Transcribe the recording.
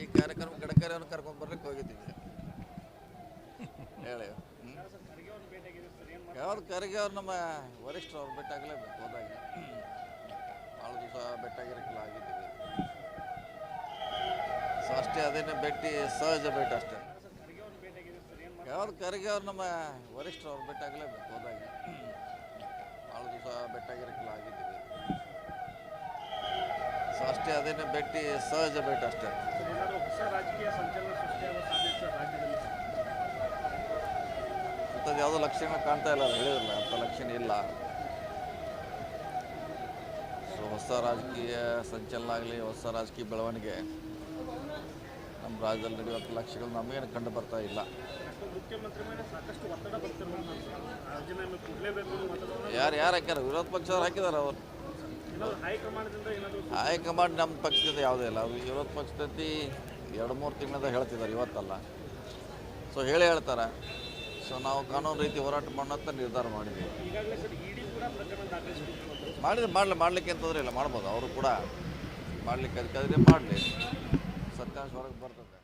ಈ ಕಾರ್ಯಕ್ರಮ ಗಡಕರಿಯನ್ನು ಕರ್ಕೊಂಡು ಬರ್ಲಿಕ್ಕೆ ಹೋಗಿದ್ದೀವಿ. ಹೇಳಿ? ಯಾವ್ದು ಕರಿಗೆ ಅವ್ರು ನಮ್ಮ ವರಿಷ್ಠರು ಅವ್ರು ಭೇಟಿಯಾಗಲೇಬೇಕು ಹೋದಾಗ. ಭಾಳ ದಿವಸ ಭೇಟಾಗಿರಕ್ಕೆಲ್ಲ ಆಗಿದ್ದೀವಿ. ಸೊ ಅಷ್ಟೇ ಅದೇನೇ ಭೇಟಿ ಸಹಜ ಭೇಟಿ ಅಷ್ಟೇ. ಯಾವ್ದು ಕರಿಗೆ ಅವ್ರು ನಮ್ಮ ವರಿಷ್ಠರು ಅವ್ರು ಭೇಟಿಯಾಗಲೇಬೇಕು ಹೋದಾಗ ಭಾಳ ದಿವಸ ಭೇಟಿಯಾಗಿರಕ್ಕಿಲ್ಲ ಆಗಿದ್ದೀವಿ ಸೊ ಅಷ್ಟೇ ಅದೇನೇ ಭೇಟಿ ಸಹಜ ಭೇಟಿ ಅಷ್ಟೇ. ಅಂಥದ್ದು ಯಾವುದೋ ಲಕ್ಷಣ ಕಾಣ್ತಾ ಇಲ್ಲ ಹೇಳಿರಲ್ಲ ಹೇಳಿದ್ರಲ್ಲ ಅಂಥ ಲಕ್ಷಣ ಇಲ್ಲ. ಸೊ ಹೊಸ ರಾಜಕೀಯ ಸಂಚಲನ ಆಗಲಿ ಹೊಸ ರಾಜಕೀಯ ಬೆಳವಣಿಗೆ ನಮ್ಮ ರಾಜ್ಯದಲ್ಲಿ ನಡೆಯುವಂಥ ಲಕ್ಷ್ಯಗಳು ನಮಗೇನು ಕಂಡು ಬರ್ತಾ ಇಲ್ಲ. ಯಾರು ಯಾರು ಹಾಕ್ಯಾರ? ವಿರೋಧ ಪಕ್ಷದವ್ರು ಹಾಕಿದಾರೆ ಅವರು. ಹೈಕಮಾಂಡ್ ನಮ್ಮ ಪಕ್ಷದ ಯಾವುದೇ ಇಲ್ಲ. ಅವರು ವಿರೋಧ ಪಕ್ಷದಲ್ಲಿ ಎರಡು ಮೂರು ತಿಂಗಳಿಂದ ಹೇಳ್ತಿದ್ದಾರೆ, ಇವತ್ತಲ್ಲ. ಸೊ ಹೇಳಿ ಹೇಳ್ತಾರೆ? ಸೊ ನಾವು ಕಾನೂನು ರೀತಿ ಹೋರಾಟ ಮಾಡೋಂಥ ನಿರ್ಧಾರ ಮಾಡಿದ್ದೀವಿ. ಮಾಡಿದ್ರೆ ಮಾಡಲಿ, ಮಾಡಲಿಕ್ಕೆ ಅಂತಂದ್ರೆ ತೊಂದರೆ ಇಲ್ಲ, ಮಾಡ್ಬೋದು. ಅವರು ಕೂಡ ಮಾಡಲಿಕ್ಕೆ ಅದಕ್ಕೆ ಮಾಡಲಿ. ಸತ್ಯಾಂಶ ಹೊರಗೆ ಬರ್ತದೆ.